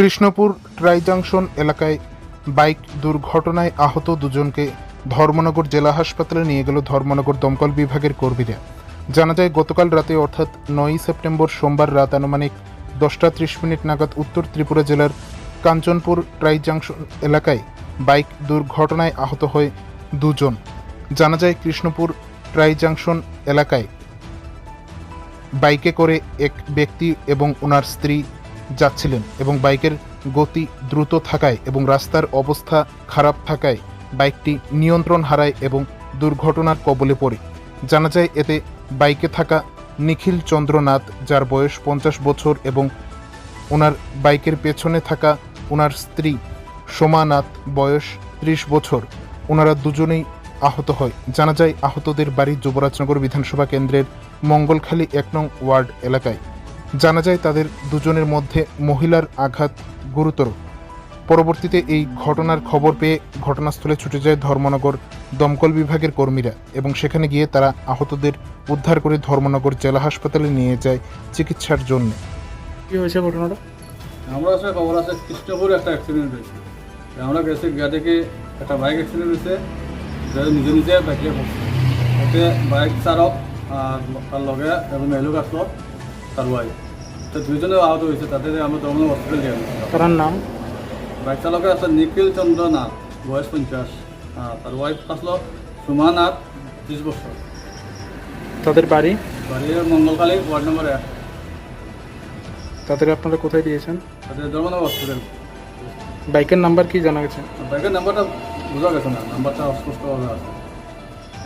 Krishnapur tri junction এলাকায় bike দুর্ঘটনায় আহত দুজনকে ধর্মনগর জেলা হাসপাতালে নিয়ে গেল ধর্মনগর দমকল বিভাগের কর্মীরা। জানা যায়, গতকাল রাতে অর্থাৎ নয়ই সেপ্টেম্বর সোমবার রাত আনুমানিক দশটা ত্রিশ মিনিট নাগাদ উত্তর ত্রিপুরা জেলার কাঞ্চনপুর ট্রাই জাংশন এলাকায় বাইক দুর্ঘটনায় আহত হয় দুজন। জানা যায়, কৃষ্ণপুর ট্রাই জাংশন এলাকায় বাইকে করে এক ব্যক্তি এবং ওনার স্ত্রী যাচ্ছিলেন এবং বাইকের গতি দ্রুত থাকায় এবং রাস্তার অবস্থা খারাপ থাকায় বাইকটি নিয়ন্ত্রণ হারায় এবং দুর্ঘটনার কবলে পড়ে। জানা যায়, এতে বাইকে থাকা নিখিল চন্দ্রনাথ, যার বয়স পঞ্চাশ বছর এবং ওনার বাইকের পেছনে থাকা ওনার স্ত্রী সোমানাথ, বয়স ত্রিশ বছর। ওনারা দুজনেই আহত হয়। জানা যায়, আহতদের বাড়ি যুবরাজনগর বিধানসভা কেন্দ্রের মঙ্গলখালী এক নং ওয়ার্ড এলাকায়। জানা যায় তাদের দুজনের মধ্যে মহিলার আঘাত গুরুতর। পরবর্তীতে এই ঘটনার খবর পেয়ে ঘটনাস্থলে ছুটে যায় ধর্মনগর দমকল বিভাগের কর্মীরা এবং সেখানে গিয়ে তারা আহতদের উদ্ধার করে ধর্মনগর জেলা হাসপাতালে নিয়ে যায় চিকিৎসার জন্য। কি হয়েছে ঘটনাটা? আমরা কাছে খবর আছে কৃষ্ণপুর একটা অ্যাক্সিডেন্ট হয়েছে। আমরা গেছি গিয়া দেখি একটা বাইক অ্যাক্সিডেন্ট হয়েছে নিজে নিজে বাইকে বাইক চালক আর তার লগে এবং মেলুক আসলো। তার ওয়াইফ তো দুইজনে আহত হয়েছে তাদের আমরা দমন হসপিটাল দিয়ে তার নাম? বাইক চালকের আছে নিখিল চন্দ্র নাথ বয়স পঞ্চাশ। তার ওয়াইফ আসলো সুমা নাথ ত্রিশ বছর। তাদের বাড়ি? বাড়ির মঙ্গলকালী ওয়ার্ড নম্বর এক। তাদের আপনারা কোথায় দিয়েছেন? তাদের ধর্মনগর হসপিটাল বাইকের নাম্বার কি জানা গেছে? বাইকের নাম্বারটা বোঝা গেছে না নাম্বারটা অস্পষ্টভাবে আছে।